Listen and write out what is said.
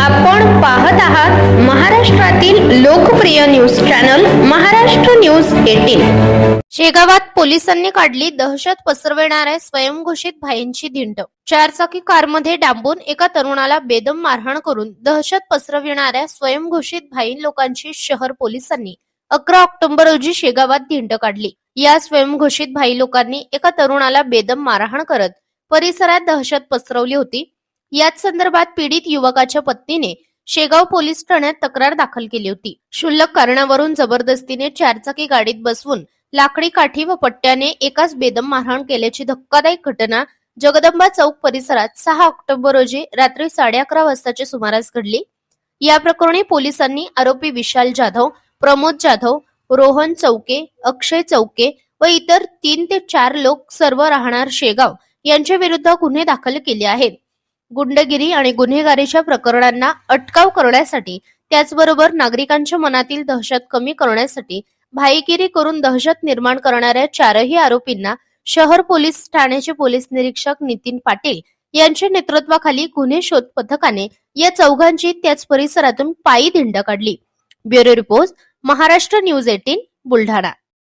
आपण पाहत आहात महाराष्ट्रातील लोकप्रिय news channel Maharashtra news eighteen. शेगावात पोलिसांनी काढली दहशत पसरविणाऱ्या स्वयंघोषित भाईंची धिंड. चारचाकी कारमध्ये डांबून एका तरुणाला बेदम मारहाण करून दहशत पसरविणाऱ्या स्वयंघोषित भाईन लोकांची शहर पोलिसांनी अकरा ऑक्टोबर रोजी शेगावात धिंड काढली. या स्वयंघोषित भाई लोकांनी एका तरुणाला बेदम मारहाण करत परिसरात दहशत पसरवली होती. याच संदर्भात पीडित युवकाच्या पत्नीने शेगाव पोलीस ठाण्यात तक्रार दाखल केली होती. क्षुल्लक कारणावरून जबरदस्तीने चारचाकी गाडीत बसवून लाकडी काठी व पट्ट्याने एकाच बेदम मारहाण केल्याची धक्कादायक घटना जगदंबा चौक परिसरात सहा ऑक्टोबर रोजी रात्री साडे अकरा वाजताच्या सुमारास घडली. या प्रकरणी पोलिसांनी आरोपी विशाल जाधव प्रमोद जाधव रोहन चौके अक्षय चौके व इतर तीन ते चार लोक सर्व राहणार शेगाव यांच्या विरुद्ध गुन्हे दाखल केले आहेत. गुंडगिरी आणि गुन्हेगारीच्या प्रकरणांना अटकाव करण्यासाठी त्याचबरोबर नागरिकांच्या मनातील दहशत कमी करण्यासाठी भाईगिरी करून दहशत निर्माण करणाऱ्या चारही आरोपींना शहर पोलीस ठाण्याचे पोलीस निरीक्षक नितीन पाटील यांच्या नेतृत्वाखाली गुन्हे शोध पथकाने या चौघांची त्याच परिसरातून पायी धिंड काढली. Bureau report Maharashtra news eighteen Buldhana.